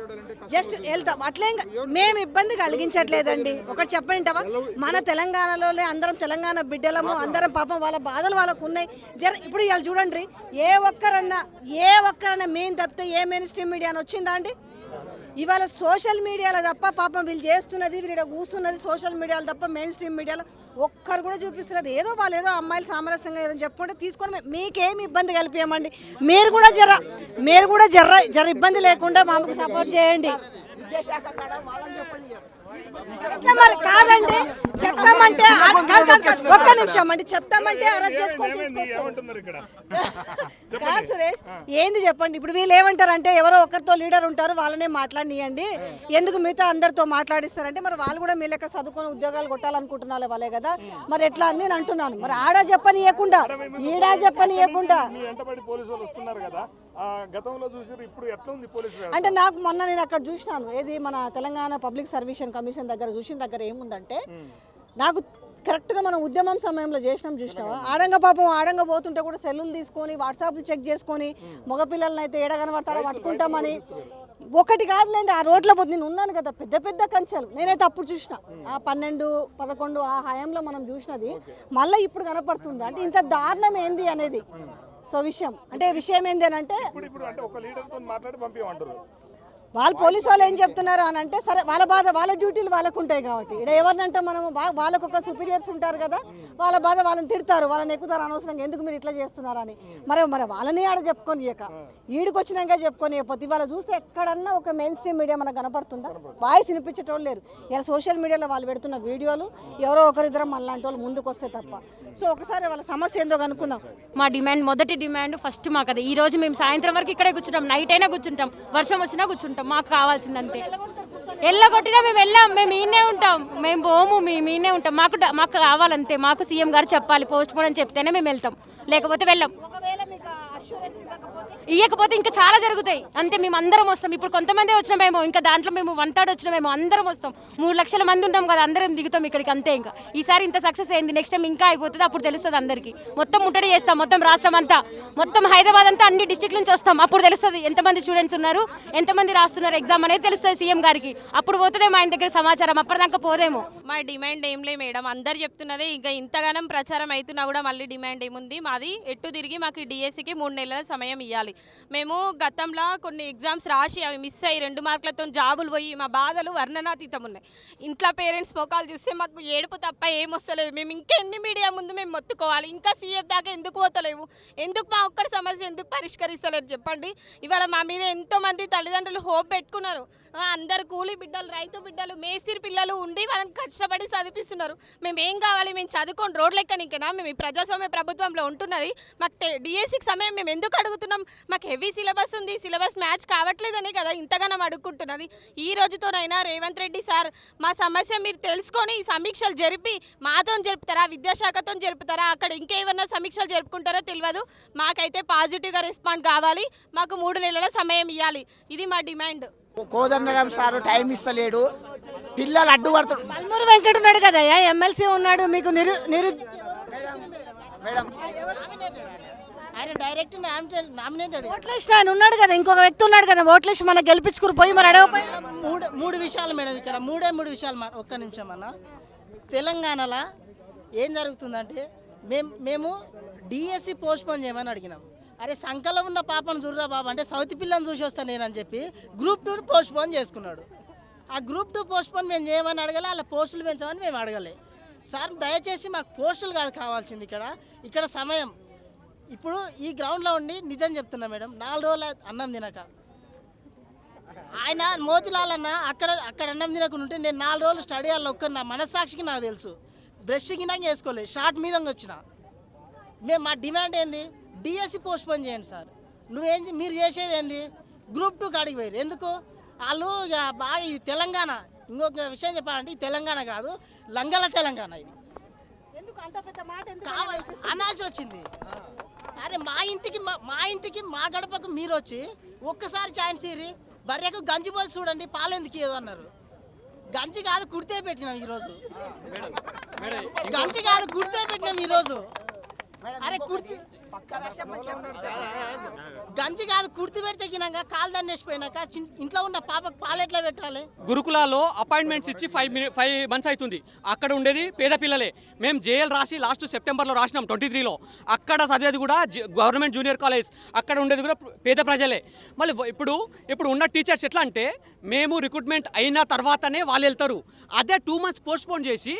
జస్ట్ వెళ్తాం. అట్లే ఇంకా మేము ఇబ్బంది కలిగించట్లేదండి. ఒకటి చెప్పంటావా మన తెలంగాణలోనే అందరం తెలంగాణ బిడ్డలము అందరం పాపం వాళ్ళ బాధలు వాళ్ళకు ఉన్నాయి. జర ఇప్పుడు ఇవాళ చూడండి. ఏ ఒక్కరన్నా ఏ ఒక్కరన్నా మేము తప్పితే ఏ మెయిన్ స్ట్రీమ్ మీడియా అని వచ్చిందా అండి? ఇవాళ సోషల్ మీడియాలో తప్ప పాపం వీళ్ళు చేస్తున్నది వీళ్ళ ఈడ కూస్తున్నది సోషల్ మీడియాలో తప్ప మెయిన్ స్ట్రీమ్ మీడియాలో ఒక్కరు కూడా చూపిస్తున్నారు ఏదో వాళ్ళు ఏదో అమ్మాయిలు సామరస్యంగా ఏదో చెప్పుకుంటే తీసుకొని మీకేమి ఇబ్బంది కలిపేయమండి? మీరు కూడా జర మీరు కూడా జర జర ఇబ్బంది లేకుండా మామకు సపోర్ట్ చేయండి. విద్యాశాఖ కాదండి చెప్తామంటే. ఒక్క నిమిషం అండి. చెప్తామంటే అరెస్ట్ చేసుకొని కాదు సురేష్ ఏంది చెప్పండి? ఇప్పుడు వీళ్ళు ఏమంటారంటే ఎవరో ఒకరితో లీడర్ ఉంటారు వాళ్ళనే మాట్లాడియండి ఎందుకు మిగతా అందరితో మాట్లాడిస్తారంటే మరి వాళ్ళు కూడా మీ లెక్క చదువుకొని ఉద్యోగాలు కొట్టాలనుకుంటున్నారు వాళ్ళే కదా. మరి ఎట్లా అని నేను అంటున్నాను. మరి ఆడా ఈడా గతంలో చూసారు ఇప్పుడు ఎట్లా ఉంది పోలీసు అంటే నాకు మొన్న నేను అక్కడ చూసినాను. ఏది మన తెలంగాణ పబ్లిక్ సర్వీషన్ కమిషన్ దగ్గర చూసిన దగ్గర ఏముందంటే నాకు కరెక్ట్గా మనం ఉద్యమం సమయంలో చేసినాం చూసినావా? ఆడంగా పాపం ఆడంగా పోతుంటే కూడా సెల్లులు తీసుకొని వాట్సాప్లు చెక్ చేసుకొని మగపిల్లల్ని అయితే ఏడ కనబడతాడో పట్టుకుంటామని ఒకటి కాదులేండి ఆ రోడ్ల పోతే నేను ఉన్నాను కదా పెద్ద పెద్ద కంచెలు. నేనైతే అప్పుడు చూసిన. ఆ పన్నెండు పదకొండు ఆ హయాంలో మనం చూసినది మళ్ళీ ఇప్పుడు కనపడుతుంది. అంటే ఇంత దారుణం ఏంది అనేది. సో విషయం. అంటే విషయం ఏంది అని అంటే వాళ్ళు పోలీసు వాళ్ళు ఏం చెప్తున్నారు అని అంటే సరే వాళ్ళ బాధ వాళ్ళ డ్యూటీలు వాళ్ళకు ఉంటాయి కాబట్టి. ఇక్కడ ఎవరినంటే మనం వాళ్ళకు ఒక సుపీరియర్స్ ఉంటారు కదా వాళ్ళ బాధ వాళ్ళని తిడతారు వాళ్ళని ఎక్కుతారు అనవసరంగా. ఎందుకు మీరు ఇట్లా చేస్తున్నారని? మరి మరి వాళ్ళని ఆడ చెప్పుకొని ఇక ఈడికి వచ్చినాక చెప్పుకొని ఇవ్వకపోతే ఇవాళ చూస్తే ఎక్కడన్నా ఒక మెయిన్ స్ట్రీమ్ మీడియా మనకు కనపడుతుందా? వాయిస్ వినిపించేటోళ్ళు లేరు. ఇలా సోషల్ మీడియాలో వాళ్ళు పెడుతున్న వీడియోలు ఎవరో ఒకరిద్దరం మనలాంటి వాళ్ళు ముందుకు వస్తే తప్ప. సో ఒకసారి వాళ్ళ సమస్య ఏందో కనుక్కుందాం. మా డిమాండ్ మొదటి డిమాండ్ ఫస్ట్ మాకు అది ఈ రోజు మేము సాయంత్రం వరకు ఇక్కడే కూర్చుంటాం. నైట్ అయినా కూర్చుంటాం. వర్షం వచ్చినా కూర్చుంటాం. మాకు కావాల్సింది అంతే ఎల్లగొట్టినా మేము వెళ్ళాం మేము ఈయనే ఉంటాం. మేము పోము మేము ఈయనే ఉంటాం. మాకు మాకు కావాలంతే. మాకు సీఎం గారు చెప్పాలి పోస్ట్ పోన్ అని చెప్తేనే మేము వెళ్తాం. లేకపోతే వెళ్ళాం. ఇవ్వకపోతే? ఇవ్వకపోతే ఇంకా చాలా జరుగుతాయి. అంతే మేము అందరం వస్తాం. ఇప్పుడు కొంతమంది వచ్చినామేమో ఇంకా దాంట్లో మేము వన్ థర్డ్ వచ్చినామేమో అందరం వస్తాం. మూడు లక్షల మంది ఉంటాం కదా అందరం దిగుతాం ఇక్కడికి అంతే ఇంకా. ఈసారి ఇంత సక్సెస్ అయింది. నెక్స్ట్ టైం ఇంకా అయిపోతుంది అప్పుడు తెలుస్తుంది అందరికి. మొత్తం ముట్టడి చేస్తాం మొత్తం రాష్ట్రం అంతా. మొత్తం హైదరాబాద్ అంతా అన్ని డిస్టిక్ నుంచి వస్తాం. అప్పుడు తెలుస్తుంది ఎంతమంది స్టూడెంట్స్ ఉన్నారు ఎంతమంది రాస్తున్నారు ఎగ్జామ్ అనేది తెలుస్తుంది సీఎం గారికి. అప్పుడు పోతుందేమో ఆయన దగ్గర సమాచారం అప్పటిదాకా పోదేమో. మా డిమాండ్ ఏం లే మేడం. అందరు చెప్తున్నదే ఇంకా ఇంతగానం ప్రచారం అవుతున్నా కూడా మళ్ళీ డిమాండ్ ఏముంది? మాది ఎట్టు తిరిగి మాకు డిఎస్సికి మూడు నెలల సమయం ఇవ్వాలి మేము గతంలో కొన్ని ఎగ్జామ్స్ రాసి అవి మిస్ అయ్యి రెండు మార్కులతో జాబులు పోయి మా బాధలు వర్ణనాతీతం ఉన్నాయి ఇంట్లో పేరెంట్స్ మొఖాలు చూస్తే మాకు ఏడుపు తప్ప ఏం వస్తలేదు. మేము ఇంకా ఎన్ని మీడియా ముందు మేము మొత్తుకోవాలి. ఇంకా సీఎం దాకా ఎందుకు పోతలేవు ఎందుకు మా ఒక్కరి సమస్య ఎందుకు పరిష్కరిస్తలేరు చెప్పండి? ఇవాళ మా మీద ఎంతోమంది తల్లిదండ్రులు హోప్ పెట్టుకున్నారు. అందరు కూలి బిడ్డలు రైతు బిడ్డలు మేస్త్రి పిల్లలు ఉండి వాళ్ళని కష్టపడి చదివిస్తున్నారు. మేము ఏం కావాలి? మేము చదువుకొని రోడ్లు ఎక్కనికనా? మేము ఈ ప్రజాస్వామ్య ప్రభుత్వంలో ఉంటున్నది. మాకు డిఎస్సికి సమయం మేము ఎందుకు అడుగుతున్నాం? మాకు హెవీ సిలబస్ ఉంది సిలబస్ మ్యాచ్ కావట్లేదనే కదా ఇంతగానం అడుగుకుంటున్నది ఈ రోజుతోనైనా రేవంత్ రెడ్డి సార్ మా సమస్య మీరు తెలుసుకొని ఈ సమీక్షలు జరిపి మాతో జరుపుతారా విద్యాశాఖతో జరుపుతారా అక్కడ ఇంకేమన్నా సమీక్షలు జరుపుకుంటారో తెలియదు మాకైతే పాజిటివ్గా రెస్పాండ్ కావాలి మాకు మూడు నెలల సమయం ఇవ్వాలి ఇది మా డిమాండ్. కోదండరాం సారు టైం ఇస్తలేడు. పిల్లలు అడ్డు పడుతున్నారు పల్మూరు వెంకట ఉన్నాడు కదా ఎమ్మెల్సీ ఉన్నాడు మీకు నిరు నిరు మేడం. ఆయన డైరెక్ట్ నామినేటెడ్ ఓట్ల లిస్ట్ ఆయన ఉన్నాడు కదా ఇంకొక వ్యక్తి ఉన్నాడు కదా ఓట్ల లిస్ట్ మనకు గెలిపించుకుని పోయి మరి అడగపోయి మూడు మూడు విషయాలు మేడం ఇక్కడ మూడే మూడు విషయాలు మా- ఒక్క నిమిషం అన్న. తెలంగాణలో ఏం జరుగుతుందంటే మేము మేము డిఎస్సి పోస్ట్ పోన్ చేయమని అడిగినాం. అరే సంకలో ఉన్న పాపను చూడరా బాబా అంటే సౌత్ పిల్లని చూసి వస్తాను నేనని చెప్పి గ్రూప్ టూ పోస్ట్ పోన్ చేసుకున్నాడు. ఆ గ్రూప్ టూ పోస్ట్ పోన్ మేము చేయమని అడగలే అలా పోస్టులు పెంచమని మేము అడగలే. సార్ దయచేసి మాకు పోస్టులు కాదు కావాల్సింది ఇక్కడ. ఇక్కడ సమయం ఇప్పుడు ఈ గ్రౌండ్లో ఉండి నిజం చెప్తున్నా మేడం. నాలుగు రోజులు అన్నం తినక. ఆయన మోతిలాల్ అన్న అక్కడ అక్కడ అన్నం తినకుండా ఉంటే నేను నాలుగు రోజులు స్టడీ హాల్లో ఒక్క నా మనస్సాక్షికి నాకు తెలుసు. బ్రష్ గినాక వేసుకోలేదు షార్ట్ మీద వచ్చిన మేము మా డిమాండ్ ఏంది? డిఎస్సి పోస్ట్ పోన్ చేయండి సార్. నువ్వేం మీరు చేసేది ఏంది? గ్రూప్ టూ కాడికి పోయారు ఎందుకు? వాళ్ళు ఇక బాగా ఇది తెలంగాణ. ఇంకొక విషయం చెప్పాలంటే తెలంగాణ కాదు. లంగల తెలంగాణ ఇది. ఎందుకు అంత పెద్ద మాట ఎందుకు కావాలి. అనాల్సి వచ్చింది. అరే మా ఇంటికి మా- మా ఇంటికి మా గడపకు మీరు వచ్చి ఒక్కసారి ఛాన్స్ ఇరి. బర్రెకు గంజి పోసి చూడండి పాలు ఎందుకు ఇవ్వదు అన్నారు. గంజి కాదు కుడితే పెట్టినాం ఈరోజు. గంజి కాదు కుడితే పెట్టినాం ఈరోజు. అరే కుర్తి గంజి కాదు కుర్తి పెడితే గినాక కాలు దండేసిపోయినాక ఇంట్లో ఉన్న పాపకు పాలు ఎట్లా పెట్టాలి? గురుకులాల్లో అపాయింట్మెంట్స్ ఇచ్చి ఫైవ్ మినిట్ ఫైవ్ మంత్స్ అవుతుంది. అక్కడ ఉండేది పేద పిల్లలే. మేము జేఎల్ రాసి లాస్ట్ సెప్టెంబర్లో రాసినాం ట్వంటీ త్రీలో అక్కడ చదివేది కూడా జ- గవర్నమెంట్ జూనియర్ కాలేజ్. అక్కడ ఉండేది కూడా పేద ప్రజలే. మళ్ళీ ఇప్పుడు ఇప్పుడు ఉన్న టీచర్స్ ఎట్లా అంటే మేము రిక్రూట్మెంట్ అయిన తర్వాతనే వాళ్ళు వెళ్తారు. అదే టూ మంత్స్ పోస్ట్పోన్ చేసి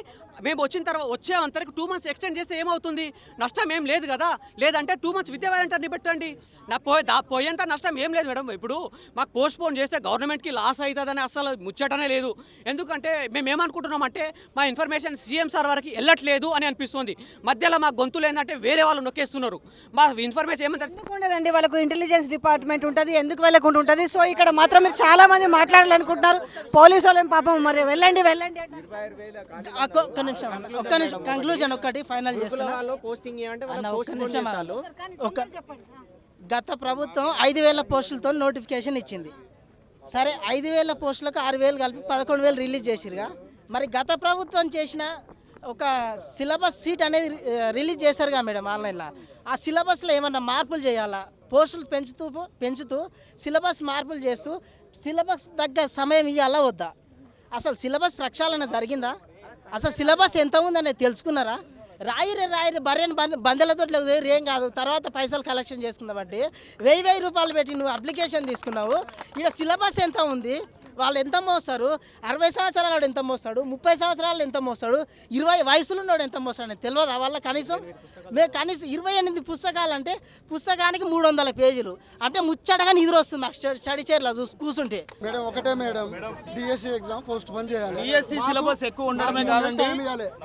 మేము వచ్చిన తర్వాత వచ్చే అంతరకు టూ మంత్స్ ఎక్స్టెండ్ చేస్తే ఏమవుతుంది? నష్టం ఏం లేదు కదా? లేదంటే టూ మంత్స్ విద్యా వాలంటీర్ని పెట్టండి. నా పోయే దా పోయేంత నష్టం ఏం లేదు మేడం. ఇప్పుడు మాకు పోస్ట్పోన్ చేస్తే గవర్నమెంట్కి లాస్ అవుతుందని అసలు ముచ్చటనే లేదు. ఎందుకంటే మేము ఏమనుకుంటున్నామంటే మా ఇన్ఫర్మేషన్ సీఎం సార్ వరకు వెళ్ళట్లేదు అని అనిపిస్తుంది. మధ్యలో మా గొంతులు ఏంటంటే వేరే వాళ్ళు నొక్కేస్తున్నారు. మా ఇన్ఫర్మేషన్ ఏమంటారు ఎందుకు ఉండదండి? వాళ్ళకు ఇంటెలిజెన్స్ డిపార్ట్మెంట్ ఉంటుంది ఎందుకు వెళ్ళకుండా ఉంటుంది? సో ఇక్కడ మాత్రం మీరు చాలా మంది మాట్లాడాలనుకుంటున్నారు. పోలీసు వాళ్ళేం పాపం మరి వెళ్ళండి వెళ్ళండి. నిమిషం ఒక్క నిమిషం కంక్లూజన్ ఒక్కటి ఫైనల్. ఒక గత ప్రభుత్వం ఐదు వేల పోస్టులతో నోటిఫికేషన్ ఇచ్చింది. సరే ఐదు వేల పోస్టులకు ఆరు వేలు కలిపి పదకొండు వేలు రిలీజ్ చేసిరుగా మరి గత ప్రభుత్వం చేసిన ఒక సిలబస్ సీట్ అనేది రిలీజ్ చేశారుగా మేడం ఆన్లైన్లో ఆ సిలబస్లో ఏమన్నా మార్పులు చేయాలా? పోస్టులు పెంచుతూ పెంచుతూ సిలబస్ మార్పులు చేస్తూ సిలబస్ తగ్గ సమయం ఇవ్వాలా వద్దా? అసలు సిలబస్ ప్రక్షాళన జరిగిందా? అసలు సిలబస్ ఎంత ఉందనేది తెలుసుకున్నారా? రాయిరే రాయిరే బర్రెని బంద బందెలతో లేదు ఏం కాదు తర్వాత పైసలు కలెక్షన్ చేసుకుందామంటే వెయ్యి వెయ్యి రూపాయలు పెట్టి నువ్వు అప్లికేషన్ తీసుకున్నావు. ఇక్కడ సిలబస్ ఎంత ఉంది? వాళ్ళు ఎంత మోస్తారు? అరవై సంవత్సరాల వాడు ఎంత మోస్తాడు? ముప్పై సంవత్సరాలు ఎంత మోస్తాడు? ఇరవై వయసులో ఉన్నవాడు ఎంత మోస్తాడు అని తెలియదా వాళ్ళ కనీసం? మేము కనీసం ఇరవై ఎనిమిది పుస్తకాలు అంటే పుస్తకానికి మూడు వందల పేజీలు. అంటే ముచ్చటగా నిద్ర వస్తుంది మాకు స్టడీ- స్టడీ చైర్లో చూసి కూర్చుంటే మేడం ఒకటే madam. DSC exam postpone చేయాలి. డిఎస్సి సిలబస్ ఎక్కువ ఉండడమే కాదండి.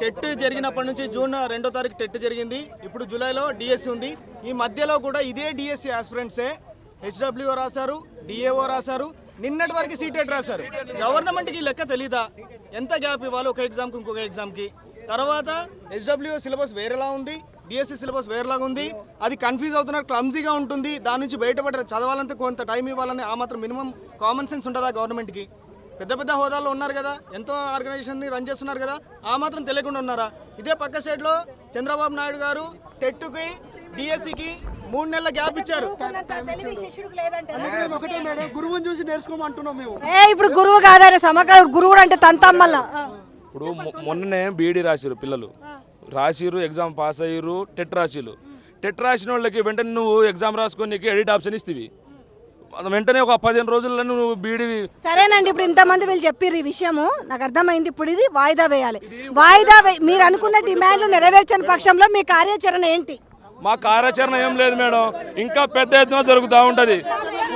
టెట్ జరిగినప్పటి నుంచి జూన్ రెండో తారీఖు టెట్ జరిగింది. ఇప్పుడు జూలైలో డిఎస్సి ఉంది. ఈ మధ్యలో కూడా ఇదే డిఎస్సి ఆస్పిరెంట్సే హెచ్డబ్ల్యూఓ రాశారు డిఏఓ రాశారు నిన్నటి వరకు సీటెట్ రాశారు? గవర్నమెంట్కి లెక్క తెలీదా? ఎంత గ్యాప్ ఇవ్వాలి ఒక ఎగ్జామ్కి ఇంకొక ఎగ్జామ్కి తర్వాత ఎస్డబ్ల్యూ సిలబస్ వేరేలా ఉంది డిఎస్సి సిలబస్ వేరేలాగా ఉంది అది కన్ఫ్యూజ్ అవుతున్నారు క్లమ్జీగా ఉంటుంది దాని నుంచి బయటపడారు చదవాలంటే కొంత టైం ఇవ్వాలని ఆ మాత్రం మినిమం కామన్ సెన్స్ ఉంటుందా గవర్నమెంట్కి? పెద్ద పెద్ద హోదాల్లో ఉన్నారు కదా ఎంతో ఆర్గనైజేషన్ని రన్ చేస్తున్నారు కదా ఆ మాత్రం తెలియకుండా ఉన్నారా? ఇదే పక్క స్టేట్లో చంద్రబాబు నాయుడు గారు టెట్టుకి డిఎస్సికి మూడు నెలల గ్యాప్ ఇచ్చారు. ఒకటే మేడం గురువుని చూసి నేర్చుకోమంటున్నాం మేము. ఏ ఇప్పుడు గురువు కాదని సమకాల గురువుడు అంటే తంతమ్మల్ల ఇప్పుడు మొన్ననే బీఈడి రాసిరు పిల్లలు. రాసిరు ఎగ్జామ్ పాస్ అయ్యారు టెట్ రాసిరు టెట్ రాసిన వాళ్ళకి వెంటనే నువ్వు ఎగ్జామ్ రాసుకొని నీకు ఎడిట్ ఆప్షన్ ఇస్తావి. అది వెంటనే ఒక పదిహేను రోజుల్లో నువ్వు బీఈడి సరేనండి ఇప్పుడు ఇంతమంది వీళ్ళు చెప్పిర్రు ఈ విషయము. నాకు అర్థమైంది ఇప్పుడు ఇది వాయిదా వేయాలి. వాయిదా మీరు అనుకున్న డిమాండ్లు నెరవేర్చని పక్షంలో మీ కార్యాచరణ ఏంటి? మా కార్యాచరణ ఏం లేదు మేడం. ఇంకా పెద్ద ఎత్తున జరుగుతూ ఉంటుంది.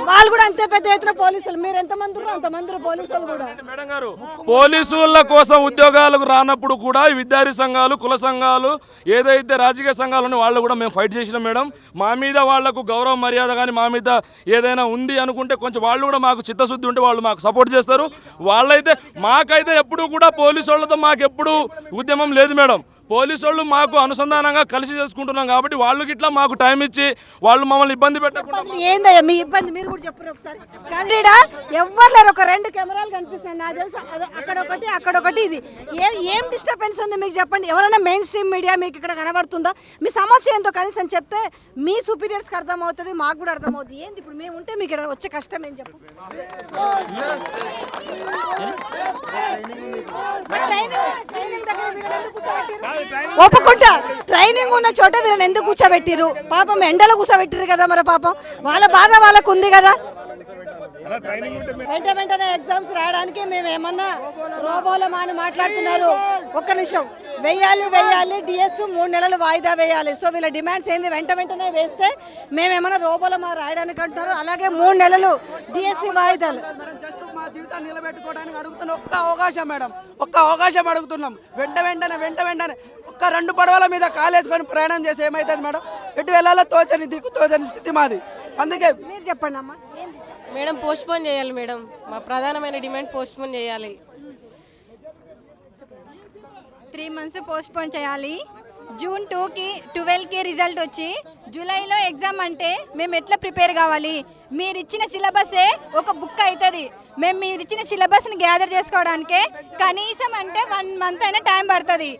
వాళ్ళు కూడా అంతే పెద్ద ఎత్తున పోలీసులు. మీరు ఎంతమంది అంతమంది పోలీసులు కూడా. మేడం గారు? పోలీసుల కోసం ఉద్యోగాలకు రానప్పుడు కూడా విద్యార్థి సంఘాలు కుల సంఘాలు ఏదైతే రాజకీయ సంఘాలు వాళ్ళు కూడా మేము ఫైట్ చేసినాం మేడం. మా మీద వాళ్ళకు గౌరవ మర్యాద కానీ మా మీద ఏదైనా ఉంది అనుకుంటే కొంచెం వాళ్ళు కూడా మాకు చిత్తశుద్ధి ఉంటే వాళ్ళు మాకు సపోర్ట్ చేస్తారు. వాళ్ళైతే మాకైతే ఎప్పుడు కూడా పోలీసు వాళ్ళతో మాకు ఎప్పుడు ఉద్యమం లేదు మేడం. పోలీసు వాళ్ళు మాకు అనుసంధానంగా కలిసి చేసుకుంటున్నాం కాబట్టి వాళ్ళు గిట్లా మాకు టైం ఇచ్చి వాళ్ళు మమ్మల్ని ఇబ్బంది పెట్టకుండా ఏందయ్యా? మీ ఇబ్బంది మీరు కూడా చెప్పరు ఒకసారి. కండ్రీడా ఎవ్వరు లేరు. ఒక రెండు కెమెరాలు కనిపిస్తున్నాయి. నాకు తెలుసు. అదో- అక్కడ ఒకటి అక్కడ ఒకటి ఇది. ఏ ఏం డిస్టర్బెన్స్ ఉంది మీకు చెప్పండి. ఎవరైనా మెయిన్ స్ట్రీమ్ మీడియా మీకు ఇక్కడ కనబడుతుందా? మీ సమస్య ఏంటో కనీసం చెప్తే మీ సుపీరియర్స్కి అర్థమవుతుంది మాకు కూడా అర్థమవుతుంది. ఏంది ఇప్పుడు మేము ఉంటే మీకు ఇక్కడ వచ్చే కష్టం ఏం చెప్పు? ట్రైనింగ్- దగ్గర? ఒప్పుకుంటా. ట్రైనింగ్ ఉన్న చోట వీళ్ళని ఎందుకు కూర్చోబెట్టిరు పాపం ఎండలో కూర్చోబెట్టిరు కదా మరి పాపం. వాళ్ళ బాధ వాళ్ళకు ఉంది కదా. వెంట వెంటనే ఎగ్జామ్స్ రాయడానికి మేము ఏమన్నా రోబోలమా అని మాట్లాడుతున్నారు. ఒక్క నిమిషం. వెయ్యాలి వెయ్యాలి డిఎస్ మూడు నెలలు వాయిదా వేయాలి. సో వీళ్ళ డిమాండ్స్ ఏంది? వెంట వెంటనే వేస్తే మేమేమన్నా రోబోలమా రాయడానికి అంటున్నారు అలాగే మూడు నెలలు డిఎస్సి వాయిదాలు. మేడం జస్ట్ మా జీవితాన్ని నిలబెట్టుకోవడానికి అడుగుతున్న ఒక్క అవకాశం మేడం. ఒక్క అవకాశం అడుగుతున్నాం. వెంట వెంటనే వెంట వెంటనే ఒక్క రెండు పడవల మీద కాలేసుకొని ప్రయాణం చేసి ఏమవుతుంది మేడం? ఎటు వెళ్ళాలో తోచని దిక్కు తోచని స్థితి మాది. అందుకే మీరు చెప్పండి అమ్మా మేడం పోస్ట్పోన్ చేయాలి మేడం. మా ప్రధానమైన డిమాండ్ పోస్ట్పోన్ చేయాలి. త్రీ మంత్స్ పోస్ట్పోన్ చేయాలి. జూన్ టూకి ట్వెల్వ్కి రిజల్ట్ వచ్చి జూలైలో ఎగ్జామ్ అంటే మేము ఎట్లా ప్రిపేర్ కావాలి? మీరు ఇచ్చిన సిలబసే ఒక బుక్ అవుతుంది మేము మీరు ఇచ్చిన సిలబస్ని గ్యాదర్ చేసుకోవడానికే కనీసం అంటే వన్ మంత్ అయినా టైం పడుతుంది.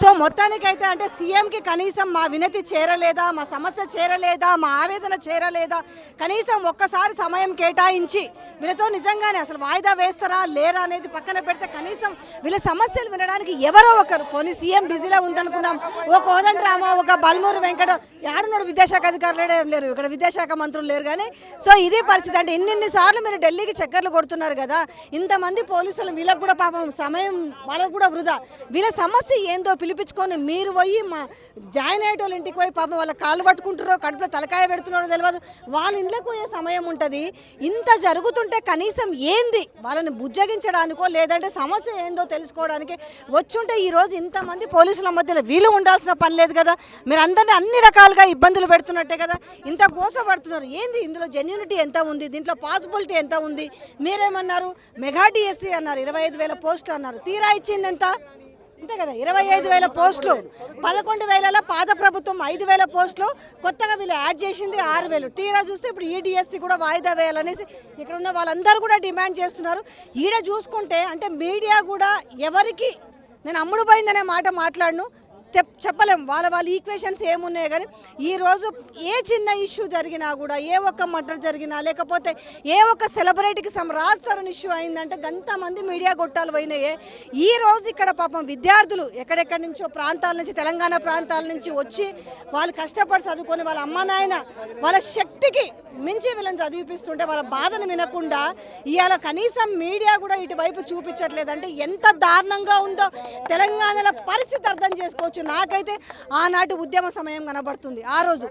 సో మొత్తానికైతే అంటే సీఎంకి కనీసం మా వినతి చేరలేదా మా సమస్య చేరలేదా మా ఆవేదన చేరలేదా? కనీసం ఒక్కసారి సమయం కేటాయించి వీళ్ళతో నిజంగానే అసలు వాయిదా వేస్తారా లేరా అనేది పక్కన పెడితే కనీసం వీళ్ళ సమస్యలు వినడానికి ఎవరో ఒకరు. పోనీ సీఎం బిజీలో ఉందనుకున్నాం. ఒక కోదండ రామ ఒక బల్మూరు వెంకట యాడున్నాడు విద్యాశాఖ అధికారులు లేరు ఇక్కడ విద్యాశాఖ మంత్రులు లేరు కానీ. సో ఇదే పరిస్థితి అంటే ఇన్నిన్ని సార్లు మీరు ఢిల్లీకి చక్కర్లు కొడుతున్నారు కదా ఇంతమంది పోలీసులు వీళ్ళకి కూడా పాపం సమయం వాళ్ళకు కూడా వృధా. వీళ్ళ సమస్య ఏందో పిలిపించుకొని మీరు పోయి మా జాయిన్ అయ్యే వాళ్ళ ఇంటికి పోయి పాపం వాళ్ళ కాళ్ళు పట్టుకుంటారో కడుపులో తలకాయ పెడుతున్నారో తెలియదు వాళ్ళ ఇంట్లోకి పోయే సమయం ఉంటుంది. ఇంత జరుగుతుంటే కనీసం ఏంది? వాళ్ళని బుజ్జగించడానికో లేదంటే సమస్య ఏందో తెలుసుకోవడానికి వచ్చుంటే ఈరోజు ఇంతమంది పోలీసుల మధ్యలో వీలు ఉండాల్సిన పని లేదు కదా. మీరు అందరినీ అన్ని రకాలుగా ఇబ్బందులు పెడుతున్నట్టే కదా. ఇంత గోసపడుతున్నారు. ఏంది? ఇందులో జెన్యూనిటీ ఎంత ఉంది? దీంట్లో పాసిబిలిటీ ఎంత ఉంది? మీరేమన్నారు? మెగా అన్నారు ఇరవై ఐదు వేల పోస్టులు అన్నారు. తీరా ఇచ్చింది ఎంత? అంతే కదా ఇరవై ఐదు వేల పోస్టులు పదకొండు వేలలో పాత ప్రభుత్వం ఐదు వేల పోస్టులు కొత్తగా వీళ్ళు యాడ్ చేసింది ఆరు వేలు. తీరా చూస్తే ఇప్పుడు ఈడిఎస్సి కూడా వాయిదా వేయాలనేసి ఇక్కడ ఉన్న వాళ్ళందరూ కూడా డిమాండ్ చేస్తున్నారు. ఈడ చూసుకుంటే అంటే మీడియా కూడా ఎవరికి నేను అమ్ముడు పోయిందనే మాట మాట్లాడను చెప్పలేం. వాళ్ళ వాళ్ళ ఈక్వేషన్స్ ఏమున్నాయి కానీ ఈరోజు ఏ చిన్న ఇష్యూ జరిగినా కూడా ఏ ఒక్క మర్డర్ జరిగినా లేకపోతే ఏ ఒక్క సెలబ్రిటీకి సమ్ రాస్తారని ఇష్యూ అయిందంటే గంతమంది మీడియా గొట్టాలు పోయినాయే. ఈ రోజు ఇక్కడ పాపం విద్యార్థులు ఎక్కడెక్కడి నుంచో ప్రాంతాల నుంచి తెలంగాణ ప్రాంతాల నుంచి వచ్చి వాళ్ళు కష్టపడి చదువుకొని వాళ్ళ అమ్మ నాయన వాళ్ళ శక్తికి మించి చదివిపిస్తుంటే వాళ్ళ బాధను వినకుండా ఇవాళ కనీసం మీడియా కూడా ఇటువైపు చూపించట్లేదంటే ఎంత దారుణంగా ఉందో తెలంగాణలో పరిస్థితి అర్థం చేసుకోవచ్చు నాకైతే ఆనాటి ఉద్యమ సమయం కనబడుతుంది ఆ రోజు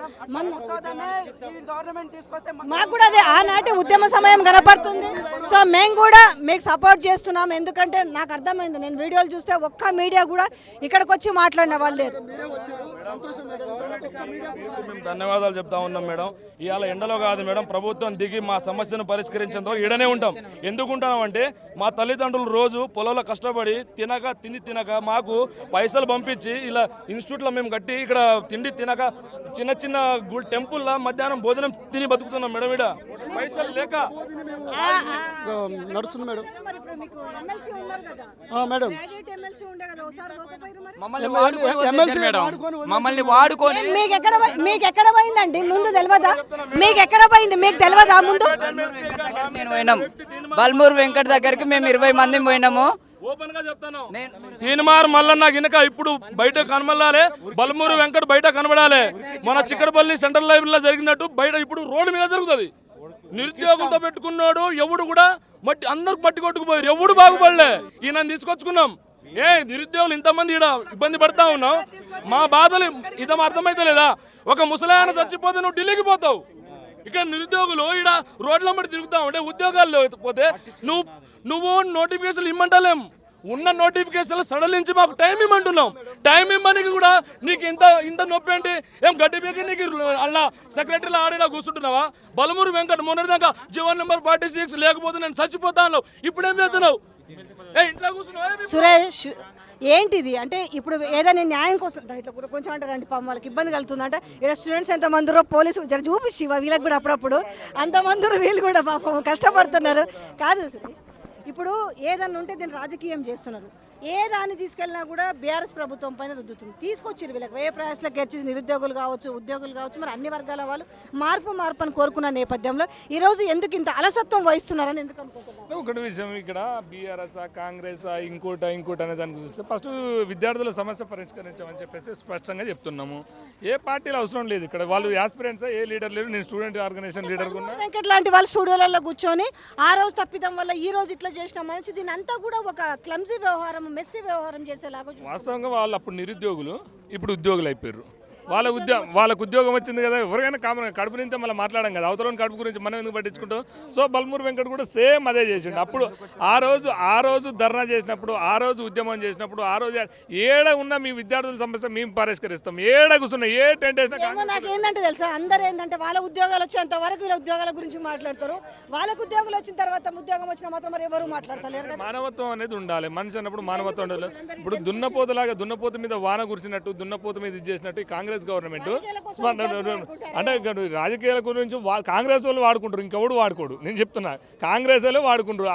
మాకు కూడా అదే ఆనాటి ఉద్యమ సమయం కనపడుతుంది సో మేము కూడా మీకు సపోర్ట్ చేస్తున్నాం ఎందుకంటే నాకు అర్థమైంది నేను వీడియోలు చూస్తే ఒక్క మీడియా కూడా ఇక్కడికి వచ్చి మాట్లాడిన వాళ్ళు ధన్యవాదాలు చెప్తా ఉన్నాం మేడం ఇవాళ ఎండలో కాదు మేడం ప్రభుత్వం దిగి మా సమస్యను పరిష్కరించేందుకు ఈడనే ఉంటాం. ఎందుకు ఉంటాం అంటే మా తల్లిదండ్రులు రోజు పొలంలో కష్టపడి తినక తిండి తినక మాకు పైసలు పంపించి ఇలా ఇన్స్టిట్యూట్లో మేము కట్టి ఇక్కడ తిండి తినక చిన్న చిన్న గుడి టెంపుల్లో మధ్యాహ్నం భోజనం తిని బతుకుతున్నాం మేడం ఈడ. పైసలు లేక. నడుస్తుంది మేడం. మరి ఇప్పుడు మీకు ఎమ్మెల్సీ ఉన్నారు కదా. ఆ, మేడం. గ్రాడ్యుయేట్ ఎమ్మెల్సీ ఉండే కదా ఒకసారి పోకపోయారు మరి. మమ్మల్ని వాడుకొని మీకు ఎక్కడ మీకు ఎక్కడ పోయిందండి? ముందు తెలియదా మీకు ఎక్కడ పోయింది? మీకు తెలియదా ముందు? పోయినాం బల్మూరు వెంకట్ దగ్గరికి మేము ఇరవై మంది పోయినాము. ఓపెన్గా చెప్తాను తీన్మార్ మల్లన్న గినక ఇప్పుడు బయట కనబడాలి బలమూరు వెంకట బయట కనబడాలి. మన చిక్కడపల్లి సెంట్రల్ లైబ్రరీలో జరిగినట్టు బయట ఇప్పుడు రోడ్డు మీద జరుగుతుంది. నిరుద్యోగులతో పెట్టుకున్నాడు ఎవడు కూడా మట్టి అందరు మట్టి కొట్టుకుపోయారు. ఎవడు బాగుపడలే. ఈయన తీసుకొచ్చుకున్నాం. ఏ నిరుద్యోగులు ఇంతమంది ఈడ ఇబ్బంది పడతా ఉన్నాం మా బాధలు ఇదం అర్థమైతే లేదా ఒక ముసలాయన చచ్చిపోతే నువ్వు ఢిల్లీకి పోతావు. ఇక్కడ నిరుద్యోగులు ఈడ రోడ్ల మట్టి తిరుగుతా ఉంటే ఉద్యోగాలు లేకపోతే నువ్వు నువ్వు నోటిఫికేషన్ ఇమ్మంటలేం. ఉన్న నోటిఫికేషన్లు సడలించి మాకు టైం ఇమ్మంటున్నాం. టైం ఇమ్మనికి కూడా నీకు ఇంత ఇంత నొప్పి ఏంటి ఏం గడ్డి పీకి నీకు అలా సెక్రటరీలో ఆడేలా కూర్చుంటున్నావా? బలమూరు వెంకట మొన్నటిదాకా జీవన్ నెంబర్ ఫార్టీ సిక్స్ లేకపోతే నేను చచ్చిపోతా అన్నావు ఇప్పుడేం చేస్తున్నావు? ఏ ఇంట్లో కూర్చున్నావు? సురేష్ ఏంటిది? అంటే ఇప్పుడు ఏదైనా న్యాయం కోసం దా ఇట్లా కూడా కొంచెం అంటారండి పాపం వాళ్ళకి ఇబ్బంది కలుగుతుందంటే. ఇక్కడ స్టూడెంట్స్ ఎంతమందిరో పోలీసు జర చూపించి వీళ్ళకి కూడా అప్పుడప్పుడు. అంతమందిరో వీళ్ళు కూడా పాపం కష్టపడుతున్నారు. కాదు సురేష్ ఇప్పుడు ఏదన్నా ఉంటే దీన్ని రాజకీయం చేస్తున్నారు. ఏ దాన్ని తీసుకెళ్ళినా కూడా బీఆర్ఎస్ ప్రభుత్వం పైన రుద్దుతుంది. తీసుకొచ్చారు వీళ్ళకి వ్యయ ప్రయాసలకు గెలిచి నిరుద్యోగులు కావచ్చు ఉద్యోగులు కావచ్చు మరి అన్ని వర్గాల వాళ్ళు మార్పు మార్పు అని కోరుకున్న నేపథ్యంలో ఈరోజు ఎందుకు ఇంత అలసత్వం వహిస్తున్నారని ఎందుకు అనుకుంటున్నారు? ఒకటి విషయం ఇక్కడ బీఆర్ఎస్ కాంగ్రెస్ ఇంకోట ఇంకోటి అనే దానికి చూస్తే ఫస్ట్ విద్యార్థుల సమస్య పరిష్కరించమని చెప్పేసి స్పష్టంగా చెప్తున్నాము. ఏ పార్టీలు అవసరం లేదు ఇక్కడ. వాళ్ళు యాస్పిరెంట్స్ ఏ లీడర్ లేరు. నేను స్టూడెంట్ ఆర్గనైజేషన్ లీడర్ వెంకట్ లాంటి వాళ్ళు స్టూడియోలలో కూర్చొని ఆ రోజు తప్పిదం వల్ల ఈ రోజు ఇట్లా చేసిన మనిషి దీని అంతా కూడా ఒక క్లమ్జీ వ్యవహారం మెస్సీ వ్యవహారం చేసేలాగా వాస్తవంగా వాళ్ళు అప్పుడు నిరుద్యోగులు ఇప్పుడు ఉద్యోగులు అయిపోయారు వాళ్ళ ఉద్యోగం వాళ్ళకు ఉద్యోగం వచ్చింది కదా ఎవరికైనా కామన్ కడుపు నుంచి మళ్ళీ మాట్లాడడం కదా. అవతల కడుపు గురించి మనం ఎందుకు పట్టించుకుంటాం? సో బల్మూరు వెంకట్ కూడా సేమ్ అదే చేసిండు. అప్పుడు ఆ రోజు ఆ రోజు ధర్నా చేసినప్పుడు ఆ రోజు ఉద్యమం చేసినప్పుడు ఆ రోజు ఏడ ఉన్న మీ విద్యార్థుల సమస్య మేము పరిష్కరిస్తాం. ఏడ కూర్చున్నా ఏ టెంట్ వేసినా నాకు ఏంటంటే తెలుసా? అందరు ఏంటంటే వాళ్ళ ఉద్యోగాలు వచ్చేంత వరకు వీళ్ళ ఉద్యోగాల గురించి మాట్లాడతారు. వాళ్ళకు ఉద్యోగాలు వచ్చిన తర్వాత ఉద్యోగం వచ్చినా మాత్రం మరి ఎవరు మాట్లాడతలేరు మానవత్వం అనేది ఉండాలి. మనిషి అన్నప్పుడు మానవత్వం ఉండాలి. ఇప్పుడు దున్నపోతులాగా దున్నపోతు మీద వాన కురిసినట్టు దున్నపోతు మీద ఇది చేసినట్టు ఈ కాంగ్రెస్ గవర్నమెంట్. అంటే ఇక్కడ రాజకీయాల గురించి కాంగ్రెస్ వాళ్ళు వాడుకుంటారు ఇంకెవడు వాడుకోడు. నేను చెప్తున్నా కాంగ్రెస్ వాళ్ళే వాడుకుంటారు.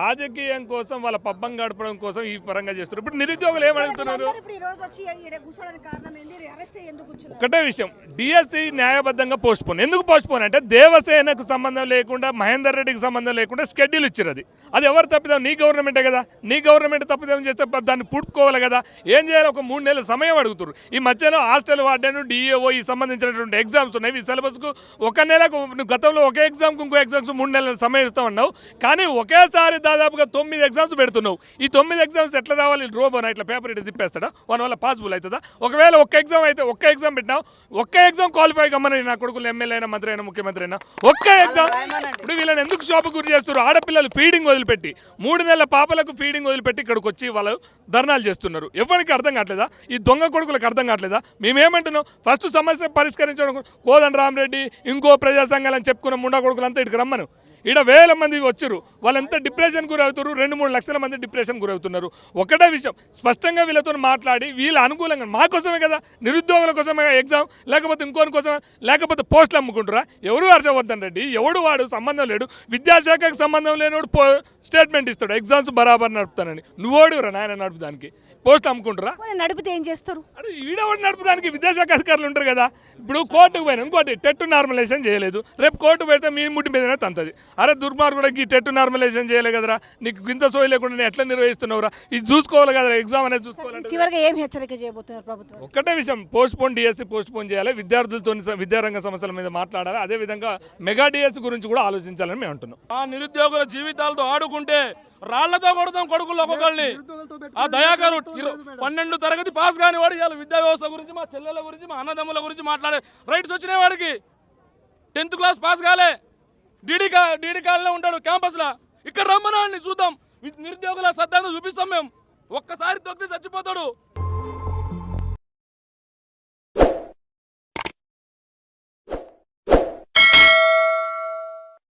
రాజకీయం కోసం వాళ్ళ పబ్బం గడపడం కోసం ఈ పరంగా చేస్తారు. ఇప్పుడు నిరుద్యోగులు ఏం అడుగుతున్నారు? అందరూ ఇప్పుడు ఈ రోజు వచ్చి ఈడ కూర్చోడానికి కారణం ఏంది? అరెస్ట్ ఎందుకు కూర్చున్నారు? ఒకటే విషయం డిఎస్సి న్యాయబద్ధంగా పోస్ట్ పోన్ ఎందుకు పోస్ట్ పోన్ అంటే దేవసేనకు సంబంధం లేకుండా మహేందర్ రెడ్డికి సంబంధం లేకుండా స్కెడ్యూల్ ఇచ్చారు అది. అది ఎవరు తప్పిదాం? నీ గవర్నమెంటే కదా? నీ గవర్నమెంట్ తప్పిదం చేస్తే దాన్ని పుట్టుకోవాలి కదా? ఏం చేయాలి? ఒక మూడు నెలల సమయం అడుగుతారు ఈ మధ్యలో హాస్టల్ వార్డెన్ డిఏఓ ఈ సంబంధించినటువంటి ఎగ్జామ్స్ ఉన్నాయి. ఈ సిలబస్కు ఒక నెలకు గతంలో ఒకే ఎగ్జామ్కి ఇంకో ఎగ్జామ్స్ మూడు నెలల సమయం ఇస్తా ఉన్నావు కానీ ఒకేసారి దాదాపుగా తొమ్మిది ఎగ్జామ్స్ పెడుతున్నావు. ఈ తొమ్మిది ఎగ్జామ్స్ ఎట్లా రావాలి? రోబోనా ఇట్లా పేపర్ ఇట్లా తిప్పేస్తాడా? వన్ వల్ల పాసిబుల్ అవుతుందా? ఒకవేళ ఒక్క ఎగ్జామ్ అయితే ఒక్క ఎగ్జామ్ పెట్టినావు ఒక్క ఎగ్జామ్ క్వాలిఫై కమ్మని నా కొడుకులు ఎమ్మెల్యే అయినా మంత్రి అయినా ముఖ్యమంత్రి అయినా ఒక్క ఎగ్జామ్ ఇప్పుడు వీళ్ళని ఎందుకు షాప్ గురి చేస్తారు ఆడపిల్లలు ఫీడింగ్ వదిలిపెట్టి మూడు నెలల పాపలకు ఫీడింగ్ వదిలిపెట్టి ఇక్కడికి వచ్చి వాళ్ళు ధర్నాలు చేస్తున్నారు. ఎవరికి అర్థం కావట్లేదా? ఈ దొంగ కొడుకులకు అర్థం కావట్లేదా? మేమేమంటున్నాం ఫస్ట్ సమస్య పరిష్కరించడం కోదండ రామరెడ్డి ఇంకో ప్రజా సంఘాలని చెప్పుకున్న ముండా కొడుకులంతా ఇటుకు రమ్మను. ఈడ వేల మంది వచ్చారు. వాళ్ళంతా డిప్రెషన్ గురవుతారు రెండు మూడు లక్షల మంది డిప్రెషన్ గురవుతున్నారు. ఒకటే విషయం. స్పష్టంగా వీళ్ళతో మాట్లాడి వీళ్ళ అనుకూలంగా మా కోసమే కదా? నిరుద్యోగుల కోసమే ఎగ్జామ్? లేకపోతే ఇంకోని కోసం లేకపోతే పోస్టులు అమ్ముకుంటారా? ఎవరు హర్షవర్ధన్ రెడ్డి? ఎవడు వాడు? సంబంధం లేడు. విద్యాశాఖకు సంబంధం లేనివాడు పో స్టేట్మెంట్ ఇస్తాడు. ఎగ్జామ్స్ బరాబర్ నడుపుతానని. నువ్వోడు రా నాయన నడుపుదానికి. పోస్ట్ అమ్ముకుంటారా? నడిపితే ఏం చేస్తారు? ఈడవాడు నడపడానికి విద్యాశాఖ అధికారులు ఉంటారు కదా? ఇప్పుడు కోర్టుకు పోయినా ఇంకోటి. టెట్ నార్మలైజేషన్ చేయలేదు. రేపు కోర్టు పెడితే మీ ముట్టి మీదనే తంతది. అరే దుర్మార్గుడు ఈ టెట్ నార్మలైజేషన్ చేయలే కదరా? నీకు ఇంత సోయి లేకుండా నేను ఎట్లా నిర్వహిస్తున్నావురా? ఇది చూసుకోవాలి కదరా ఎగ్జామ్ అనేది చూసుకోవాలంటే చివరిగా ఏం హెచ్చరిక చేయబోతున్నారు ప్రభుత్వం? ఒక్కటే విషయం postpone DSC postpone చేయాలి విద్యార్థులతో విద్యారంగ సమస్యల మీద మాట్లాడాలి అదే విధంగా మెగా డిఎస్సి గురించి కూడా ఆలోచించాలని మేము అంటున్నాం. ఆ నిరుద్యోగుల జీవితాలతో ఆడుకుంటే రాళ్ళతో కొడతాం కొడుకులు ఒక్కొక్కరిని ఆ దయాకరు పన్నెండు తరగతి పాస్ కాని వాడు ఇవాళ విద్యా వ్యవస్థ గురించి మా చెల్లెల గురించి మా అన్నదమ్ముల గురించి మాట్లాడే రైట్స్ వచ్చినాయి వాడికి. టెన్త్ క్లాస్ పాస్ కాలే. డీడీ డీడీ కాలనే ఉంటాడు క్యాంపస్లో. ఇక్కడ రమ్మనాన్ని చూద్దాం. నిరుద్యోగుల సత్తాన్ని చూపిస్తాం మేము. ఒక్కసారి తొక్కితే చచ్చిపోతాడు.